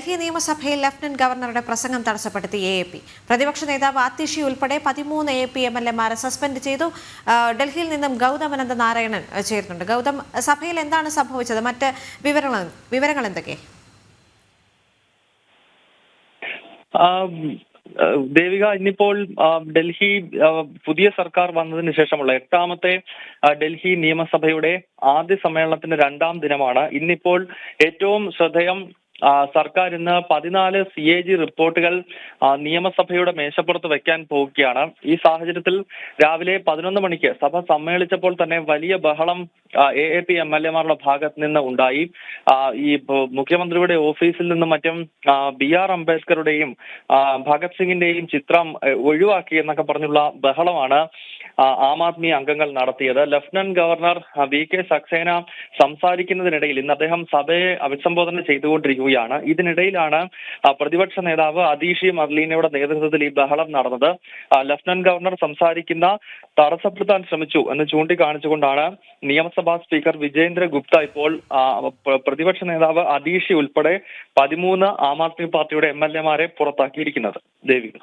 ഡൽഹി നിയമസഭയിൽ ലഫ്റ്റനന്റ് ഗവർണറുടെ പ്രസംഗം തടസ്സപ്പെടുത്തി എ എ പി. പ്രതിപക്ഷ നേതാവ് ആത്തിഷി ഉൾപ്പെടെ പതിമൂന്ന് എ പി എം എൽ എമാരെ സസ്പെൻഡ് ചെയ്തു. ഡൽഹിയിൽ നിന്നും ഗൗതം അനന്ത നാരായണൻ ചേരുന്നുണ്ട്. ഗൗതം സഭയിൽ എന്താണ് സംഭവിച്ചത്? മറ്റ് വിവരങ്ങൾ വിവരങ്ങൾ എന്തൊക്കെ? ദേവിക ഇന്നിപ്പോൾ ഡൽഹി പുതിയ സർക്കാർ വന്നതിന് ശേഷമുള്ള എട്ടാമത്തെ ഡൽഹി നിയമസഭയുടെ ആദ്യ സമ്മേളനത്തിന്റെ രണ്ടാം ദിനമാണ്. ഇന്നിപ്പോൾ ഏറ്റവും ശ്രദ്ധേയം സർക്കാർ ഇന്ന് പതിനാല് സി എ ജി റിപ്പോർട്ടുകൾ നിയമസഭയുടെ മേശപ്പുറത്ത് വെക്കാൻ പോവുകയാണ്. ഈ സാഹചര്യത്തിൽ രാവിലെ പതിനൊന്ന് മണിക്ക് സഭ സമ്മേളിച്ചപ്പോൾ തന്നെ വലിയ ബഹളം A A P M L എമാരുടെ ഭാഗത്ത് നിന്ന് ഉണ്ടായി. ഈ മുഖ്യമന്ത്രിയുടെ ഓഫീസിൽ നിന്നും മറ്റും ബി ആർ അംബേദ്കറുടെയും ഭഗത് സിംഗിന്റെയും ചിത്രം ഒഴിവാക്കി എന്നൊക്കെ പറഞ്ഞുള്ള ബഹളമാണ്. ആ, ആദ്മി അംഗങ്ങൾ നടത്തിയത്. Lieutenant governor V K Saxena സംസാരിക്കുന്നതിനിടയിൽ ഇന്ന് അദ്ദേഹം സഭയെ അഭിസംബോധന ചെയ്തുകൊണ്ടിരിക്കുകയാണ്. ഇതിനിടയിലാണ് പ്രതിപക്ഷ നേതാവ് അതീഷി മർലീനയുടെ നേതൃത്വത്തിൽ ഈ ബഹളം നടന്നത്. ലഫ്റ്റനന്റ് ഗവർണർ സംസാരിക്കുന്ന തടസ്സപ്പെടുത്താൻ ശ്രമിച്ചു എന്ന് ചൂണ്ടിക്കാണിച്ചുകൊണ്ടാണ് നിയമസഭാ സ്പീക്കർ വിജേന്ദ്ര ഗുപ്ത ഇപ്പോൾ പ്രതിപക്ഷ നേതാവ് അതീഷി ഉൾപ്പെടെ പതിമൂന്ന് ആം ആദ്മി പാർട്ടിയുടെ എം എൽ എമാരെ പുറത്താക്കിയിരിക്കുന്നത്. ദേവിക